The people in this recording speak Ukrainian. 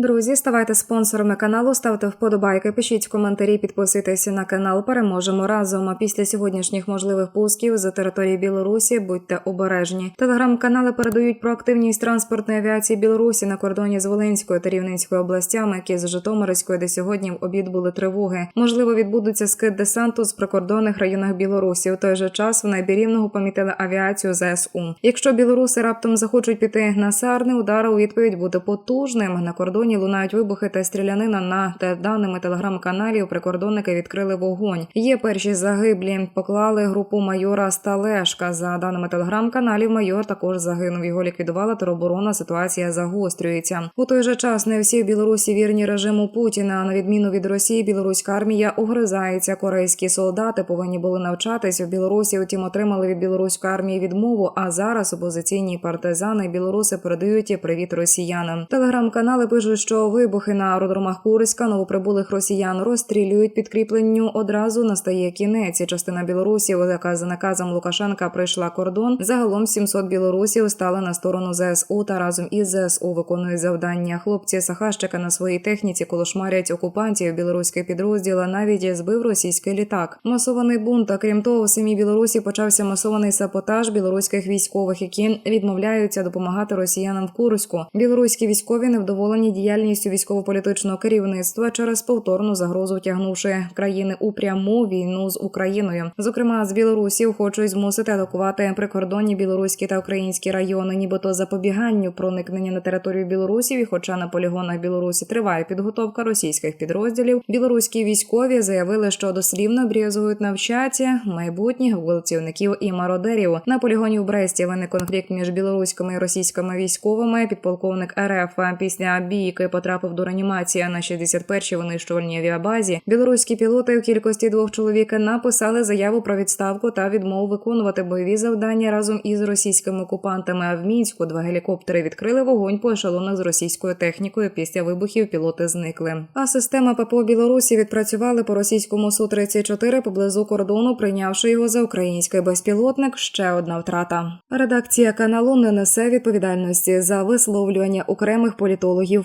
Друзі, ставайте спонсорами каналу, ставте вподобайки, пишіть коментарі, підписуйтесь на канал. Переможемо разом. А після сьогоднішніх можливих пусків з території Білорусі будьте обережні. Телеграм-канали передають про активність транспортної авіації Білорусі на кордоні з Волинською та Рівненською областями, які з Житомирською, де сьогодні в обід були тривоги. Можливо, відбудеться скид десанту з прикордонних районах Білорусі. У той же час в найбірівного помітили авіацію ЗСУ. Якщо білоруси раптом захочуть піти на сарни, удар у відповідь буде потужним. На кордоні лунають вибухи та стрілянина на та даними телеграм-каналів. Прикордонники відкрили вогонь. Є перші загиблі. Поклали групу майора Сталешка. За даними телеграм-каналів, майор також загинув. Його ліквідувала тероборона. Ситуація загострюється. У той же час не всі в Білорусі вірні режиму Путіна. На відміну від Росії, білоруська армія угризається. Корейські солдати повинні були навчатись у Білорусі. Утім, отримали від білоруської армії відмову. А зараз опозиційні партизани білоруси передають привіт росіянам. Телеграм-канали пишуть, що вибухи на аеродромах Курська новоприбулих росіян розстрілюють підкріпленню. Одразу настає кінець. Частина білорусів, яка за наказом Лукашенка прийшла кордон. Загалом 700 білорусів стали на сторону ЗСУ та разом із ЗСУ виконують завдання. Хлопці Сахащика на своїй техніці колошмарять окупантів. Білоруський підрозділ навіть збив російський літак. Масований бунт. А крім того, в самій Білорусі почався масований саботаж білоруських військових, які відмовляються допомагати росіянам в Курську. Білоруські військові невдоволені діяльністю військово-політичного керівництва через повторну загрозу тягнувши країни у пряму війну з Україною. Зокрема, з Білорусів хочуть змусити атакувати прикордонні білоруські та українські райони, нібито запобіганню проникнення на територію Білорусі. І Хоча на полігонах Білорусі триває підготовка російських підрозділів, білоруські військові заявили, що дослівно обрізують навчаття майбутніх гвалтівників і мародерів. На полігоні у Бресті виник конфлікт між білоруськими і російськими військовими. Підполковник РФ після бійки потрапив до реанімації на 61-й винищувальній авіабазі. Білоруські пілоти в кількості двох чоловік написали заяву про відставку та відмову виконувати бойові завдання разом із російськими окупантами. А в мінську два гелікоптери відкрили вогонь по ешелонах з російською технікою. Після вибухів пілоти зникли. А система ППО Білорусі відпрацювали по російському су 34 поблизу кордону, прийнявши його за український безпілотник. Ще одна втрата. Редакція каналу не несе відповідальності за висловлювання окремих політологів,